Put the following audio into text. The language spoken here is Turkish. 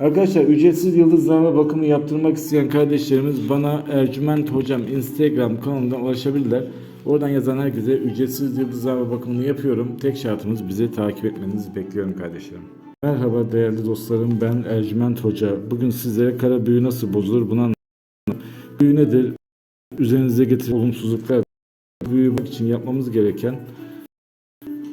Arkadaşlar ücretsiz yıldızlama bakımı yaptırmak isteyen kardeşlerimiz bana Ercüment Hocam Instagram kanalından ulaşabilirler. Oradan yazan herkese ücretsiz yıldızlama bakımını yapıyorum. Tek şartımız bizi takip etmenizi bekliyorum kardeşlerim. Merhaba değerli dostlarım ben Ercüment Hoca. Bugün sizlere kara büyü nasıl bozulur bunu anlatacağım. Büyü nedir? Üzerinize getiren olumsuzluklar. Büyü için yapmamız gereken